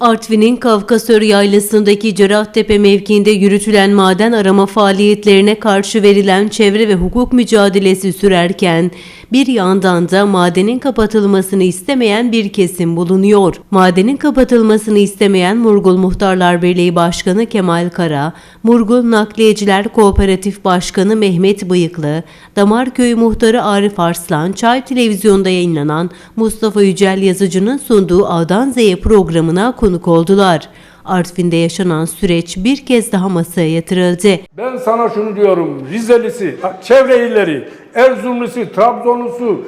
Artvin'in Kavkasör Yaylası'ndaki Cerrahtepe mevkiinde yürütülen maden arama faaliyetlerine karşı verilen çevre ve hukuk mücadelesi sürerken bir yandan da madenin kapatılmasını istemeyen bir kesim bulunuyor. Madenin kapatılmasını istemeyen Murgul Muhtarlar Birliği Başkanı Kemal Kara, Murgul Nakliyeciler Kooperatif Başkanı Mehmet Bıyıklı, Damarköy Muhtarı Arif Arslan, Çay Televizyon'da yayınlanan Mustafa Yücel Yazıcı'nın sunduğu A'dan Z'ye programına konuk oldular. Artvin'de yaşanan süreç bir kez daha masaya yatırıldı. Ben sana şunu diyorum. Rizelisi, çevre illeri, Erzurumlusu, Trabzonlusu,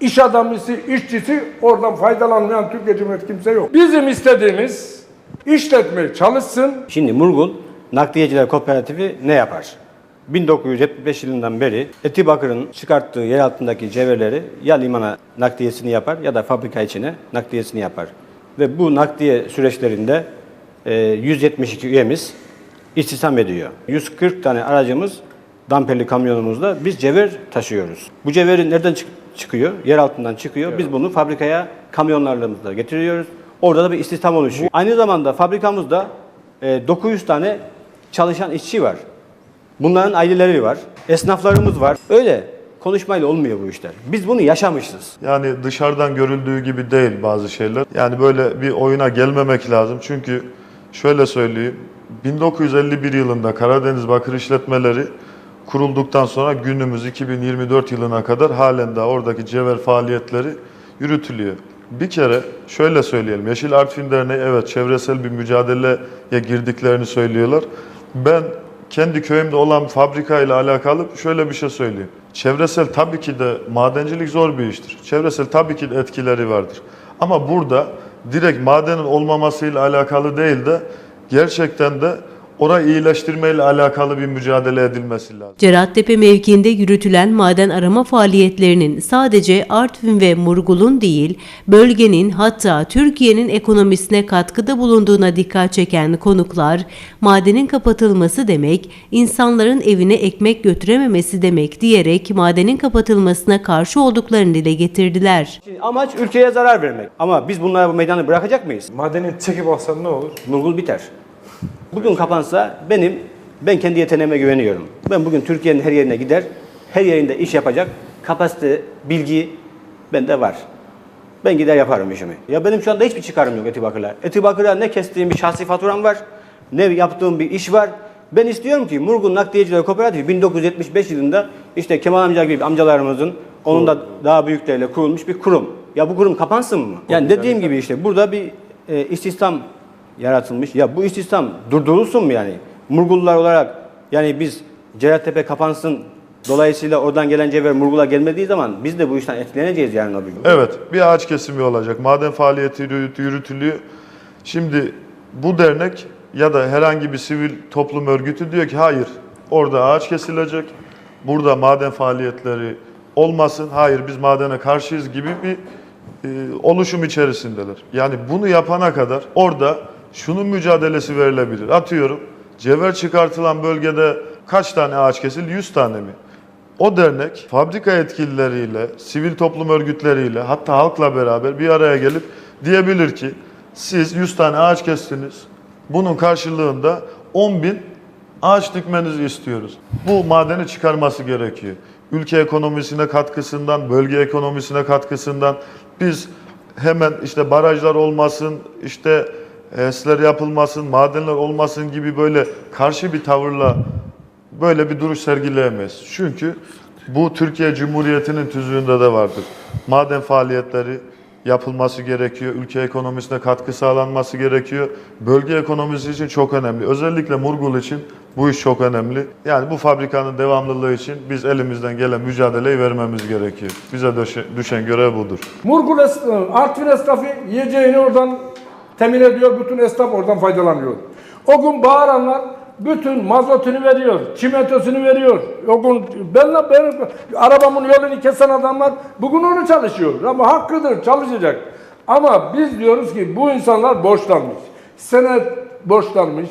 iş adamısı, işçisi oradan faydalanmayan Türkiye Cumhuriyeti kimse yok. Bizim istediğimiz işletme çalışsın, Şimdi Murgul Nakliyeciler Kooperatifi ne yapar? 1975 yılından beri Etibakır'ın çıkarttığı yer altındaki cevherleri ya limana nakliyesini yapar ya da fabrika içine nakliyesini yapar. Ve bu nakliye süreçlerinde e, 172 üyemiz istihdam ediyor. 140 tane aracımız damperli kamyonumuzla biz cevher taşıyoruz. Bu cevheri nereden çık- çıkıyor? Yer altından çıkıyor. Biz bunu fabrikaya kamyonlarımızla getiriyoruz. Orada da bir istihdam oluşuyor. Aynı zamanda fabrikamızda e, 900 tane çalışan işçi var. Bunların aileleri var. Esnaflarımız var. Öyle konuşmayla olmuyor bu işler. Biz bunu yaşamışız. Yani dışarıdan görüldüğü gibi değil bazı şeyler. Yani böyle bir oyuna gelmemek lazım. Çünkü şöyle söyleyeyim. 1951 yılında Karadeniz Bakır İşletmeleri kurulduktan sonra günümüz 2024 yılına kadar halen daha oradaki cevher faaliyetleri yürütülüyor. Bir kere şöyle söyleyelim. Yeşil Artvin Derneği evet çevresel bir mücadeleye girdiklerini söylüyorlar. Ben kendi köyümde olan fabrika ile alakalı şöyle bir şey söyleyeyim. Çevresel tabii ki de madencilik zor bir iştir. Çevresel tabii ki de etkileri vardır. Ama burada direkt madenin olmamasıyla alakalı değil de gerçekten de orayı iyileştirmeyle alakalı bir mücadele edilmesi lazım. Cerattepe mevkiinde yürütülen maden arama faaliyetlerinin sadece Artvin ve Murgul'un değil, bölgenin hatta Türkiye'nin ekonomisine katkıda bulunduğuna dikkat çeken konuklar, madenin kapatılması demek, insanların evine ekmek götürememesi demek diyerek madenin kapatılmasına karşı olduklarını dile getirdiler. Şimdi amaç ülkeye zarar vermek. Ama biz bunlara bu meydanı bırakacak mıyız? madenin çekip alsan ne olur? Murgul biter. Bugün kapansa benim ben kendi yeteneğime güveniyorum. Ben bugün Türkiye'nin her yerine gider, her yerinde iş yapacak kapasite, bilgi bende var. Ben gider yaparım işimi. Ya benim şu anda hiçbir çıkarım yok Etibakır'la. Etibakır'a ne kestiğim bir şahsi faturam var, ne yaptığım bir iş var. Ben istiyorum ki Murgun Nakliyeciler Kooperatifi 1975 yılında işte Kemal amca gibi amcalarımızın onun da daha büyükleriyle kurulmuş bir kurum. Ya bu kurum kapansın mı? Yani dediğim gibi işte burada bir e, istihdam yaratılmış. Ya bu istihdam durdurulsun mu yani? Murgullar olarak yani biz Cerattepe kapansın dolayısıyla oradan gelen cevher Murgul'a gelmediği zaman biz de bu işten etkileneceğiz öbür gün. Evet, bir ağaç kesimi olacak. Maden faaliyeti yürüt- yürütülüyor. Şimdi bu dernek ya da herhangi bir sivil toplum örgütü diyor ki hayır, orada ağaç kesilecek, burada maden faaliyetleri olmasın, hayır biz madene karşıyız gibi bir e, oluşum içerisindeler. Yani bunu yapana kadar orada şunun mücadelesi verilebilir. Atıyorum, cevher çıkartılan bölgede kaç tane ağaç kesildi? 100 tane mi? O dernek fabrika yetkilileriyle, sivil toplum örgütleriyle hatta halkla beraber bir araya gelip diyebilir ki siz 100 tane ağaç kestiniz. Bunun karşılığında 10 bin ağaç dikmenizi istiyoruz. Bu madeni çıkarması gerekiyor. Ülke ekonomisine katkısından, bölge ekonomisine katkısından biz hemen işte barajlar olmasın, işte HES'ler yapılmasın, madenler olmasın gibi böyle karşı bir tavırla böyle bir duruş sergileyemeyiz. Çünkü bu Türkiye Cumhuriyeti'nin tüzüğünde de vardır. Maden faaliyetleri yapılması gerekiyor. Ülke ekonomisine katkı sağlanması gerekiyor. Bölge ekonomisi için çok önemli. Özellikle Murgul için bu iş çok önemli. Yani bu fabrikanın devamlılığı için biz elimizden gelen mücadeleyi vermemiz gerekiyor. Bize düşe- düşen görev budur. Murgul Artvin esnafı yiyeceğini oradan temin ediyor, bütün esnaf oradan faydalanıyor. O gün bağıranlar bütün mazotunu veriyor, çimentosunu veriyor. O gün ben, ben arabamın yolunu kesen adamlar bugün onu çalışıyor. Ama hakkıdır, çalışacak. Ama biz diyoruz ki bu insanlar borçlanmış. Senet borçlanmış.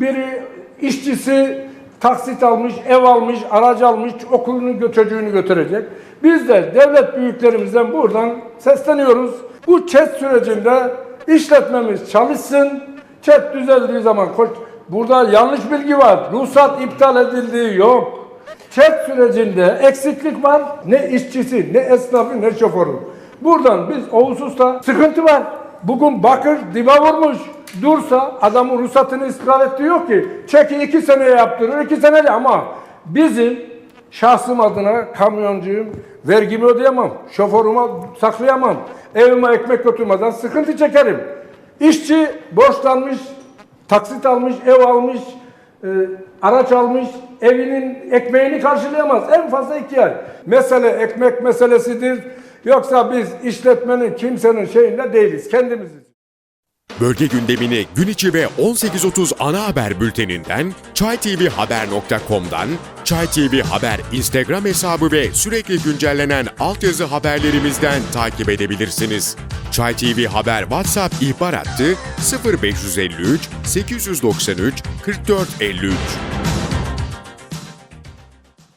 Biri işçisi taksit almış, ev almış, aracı almış, okulunu çocuğunu götürecek. Biz de devlet büyüklerimizden buradan sesleniyoruz. Bu çet sürecinde işletmemiz çalışsın. Çet düzeldiği zaman koç burada yanlış bilgi var. Ruhsat iptal edildiği yok. Çet sürecinde eksiklik var. Ne işçisi, ne esnafı, ne şoförü. Buradan biz o hususta sıkıntı var. Bugün bakır dibe vurmuş. Dursa adamın ruhsatını ısrar ettiği yok ki. Çeki iki seneye yaptırır, iki senede ama bizim şahsım adına kamyoncuyum, vergimi ödeyemem, şoförüme saklayamam, evime ekmek götürmeden sıkıntı çekerim. İşçi borçlanmış, taksit almış, ev almış, e, araç almış, evinin ekmeğini karşılayamaz. En fazla iki ay. Mesele ekmek meselesidir. Yoksa biz işletmenin kimsenin şeyinde değiliz. Kendimiziz. Bölge gündemini gün içi ve 18.30 ana haber bülteninden, çaytvhaber.com'dan, Çay TV Haber Instagram hesabı ve sürekli güncellenen altyazı haberlerimizden takip edebilirsiniz. Çay TV Haber WhatsApp ihbar hattı 0553 893 4453.